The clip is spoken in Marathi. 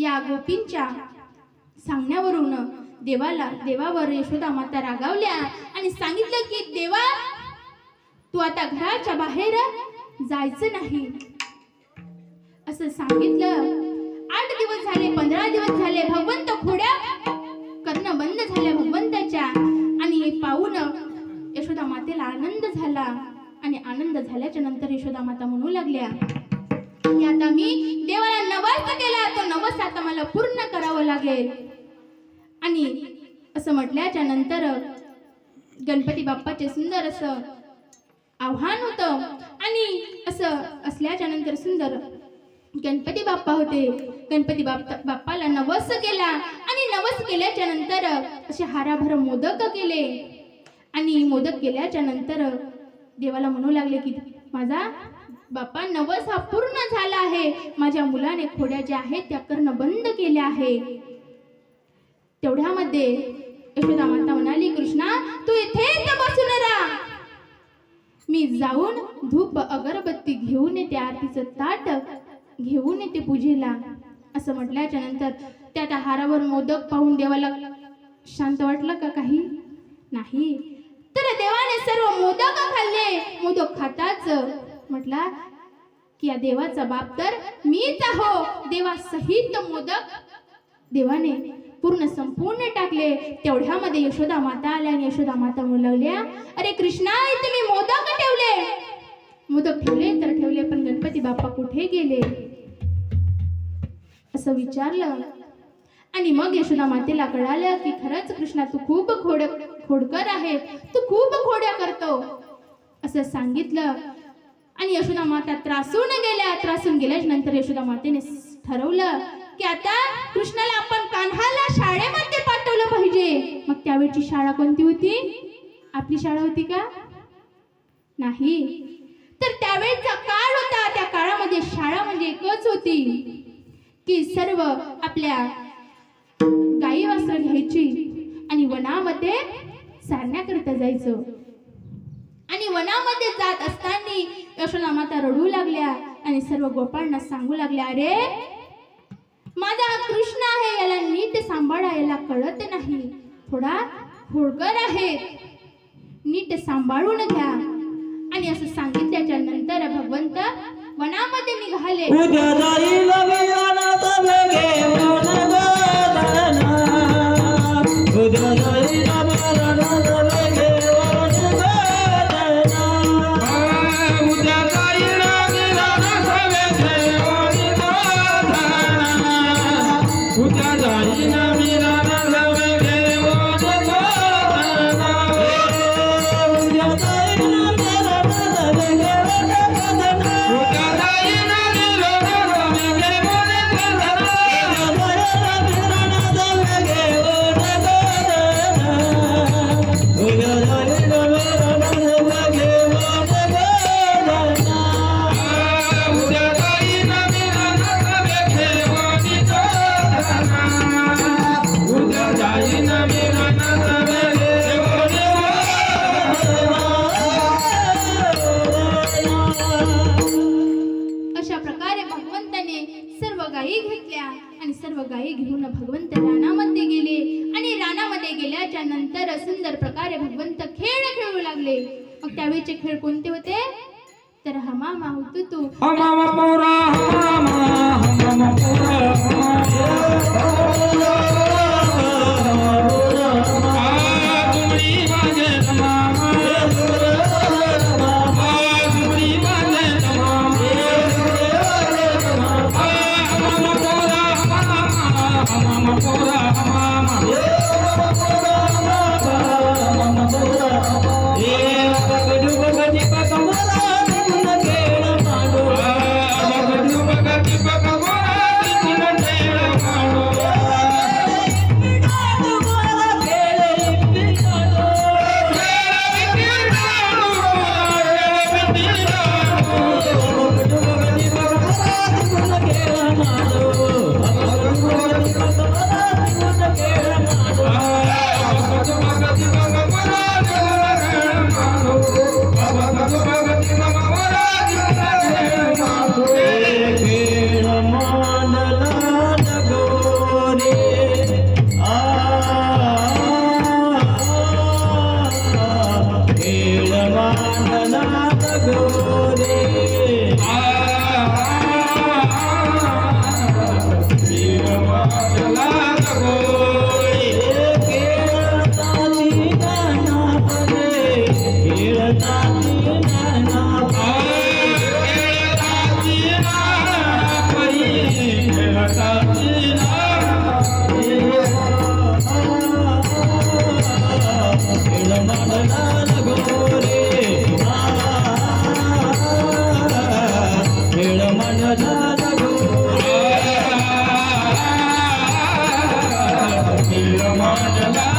या गोपींच्या सांगण्यावरून देवाला देवावर यशोदा माता रागावल्या आणि सांगितलं की देवा तू आता घराच्या बाहेर जायचं नाही. असं सांगितलं. आठ दिवस झाले पंधरा दिवस झाले भगवंत खोड्या करणं बंद झाल्या भगवंताच्या आणि हे पाहून यशोदा मातेला आनंद झाला. आणि आनंद झाल्याच्यानंतर यशोदा माता म्हणू लागल्या आता मी देवा नवस केला तो नवस आता मला पूर्ण करावं लागेल. आणि असं म्हटल्याच्या नंतर गणपती बाप्पाचे सुंदर असं आव्हान होतं. आणि असं असल्याच्या नंतर सुंदर गणपती बाप्पा होते. गणपती बाप्पा बाप्पाला नवस केला. आणि नवस केल्याच्यानंतर असे हाराभर मोदक केले. आणि मोदक केल्याच्यानंतर देवाला म्हणू लागले की माझा बाप्पा नवस हा पूर्ण झाला आहे. माझ्या मुलाने खोड्या ज्या आहेत त्या करणं बंद केल्या आहे तेवढ्यामध्ये यशोदा माता म्हणाली कृष्णा तू इथे बसून राहा. मी जाऊन धूप अगरबत्ती घेऊन येते आरतीचं ताट घेऊन येते पूजेला. असं म्हटल्याच्या नंतर त्या त्या हारावर मोदक पाहून देवाला शांत वाटलं का काही? नाही. तर देवाने सर्व मोदक खाल्ले. मोदक खाताच म्हटला की या देवाचा बाप तर मीच आहो. देवा सहित मोदक. देवाने पूर्ण संपूर्ण टाकले. तेवढ्यामध्ये यशोदा माता आल्या आणि यशोदा माता म्हणू लागल्या अरे कृष्णा तुम्ही मोदक ठेवले. मोदक ठेवले तर ठेवले पण गणपती बाप्पा कुठे गेले? असं विचारलं. आणि मग यशोदा मातेला कळालं की खरंच कृष्णा तू खूप खोड खोडकर आहे. तू खूप खोड्या करतो. असं सांगितलं. आणि यशोदा माता त्रासून गेल्या. त्रासून गेल्याच्यानंतर यशोदा मातेने ठरवलं की आता कृष्णाला आपण कान्हाला शाळेमध्ये पाठवलं पाहिजे. मग त्यावेळची शाळा कोणती होती? आपली शाळा होती का? नाही. तर त्यावेळचा काळ होता. त्या काळामध्ये शाळा म्हणजे एकच होती की सर्व आपल्या गाई वस्त्र घ्यायची आणि वनामध्ये सारण्याकरता जायचं. वनामध्ये जात असताना यशोदा माता रडू लागल्या आणि सर्व गोपाळांना सांगू लागल्या अरे माझा कृष्ण आहे याला नीट सांभाळा याला कळत नाही. थोडा खोडकर आहे. नीट सांभाळून घ्या. आणि असं सांगितल्याच्या नंतर भगवंत वनामध्ये निघाले. भगवंताने सर्व गायी घेतल्या आणि सर्व गायी घेऊन भगवंत रानामध्ये गेले. आणि रानामध्ये गेल्याच्यानंतर सुंदर प्रकारे भगवंत खेळ खेळू लागले. मग त्यावेळेचे खेळ कोणते होते? तर हमा माहुतू तू. Come on the.